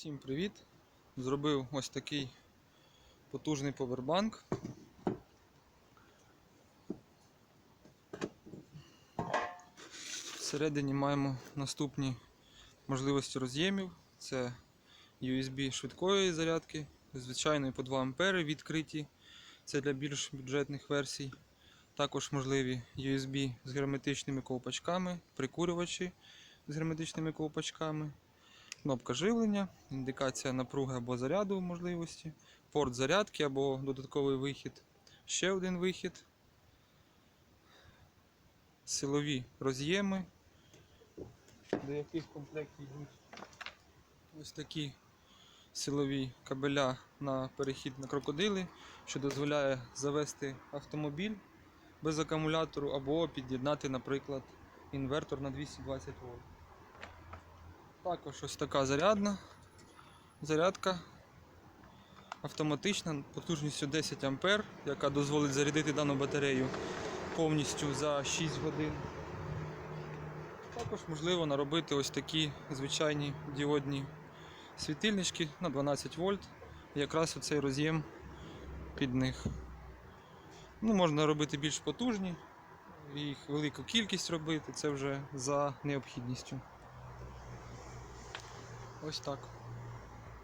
Всім привіт! Зробив ось такий потужний повербанк. Всередині маємо наступні можливості роз'ємів. Це USB швидкої зарядки, звичайної по 2 А відкриті. Це для більш бюджетних версій. Також можливі USB з герметичними ковпачками, прикурювачі з герметичними ковпачками, кнопка живлення, індикація напруги або заряду можливості, порт зарядки або додатковий вихід, ще один вихід, силові роз'єми, до яких в комплекті йдуть ось такі силові кабеля на перехід на крокодили, що дозволяє завести автомобіль без акумулятору або під'єднати, наприклад, інвертор на 220 вольт. Також ось така зарядна зарядка автоматична потужністю 10 А, яка дозволить зарядити дану батарею повністю за 6 годин. Також можливо наробити ось такі звичайні діодні світильнички на 12 вольт. Якраз оцей роз'єм під них. Ну, можна робити більш потужні, їх велику кількість робити, це вже за необхідністю. Ось так.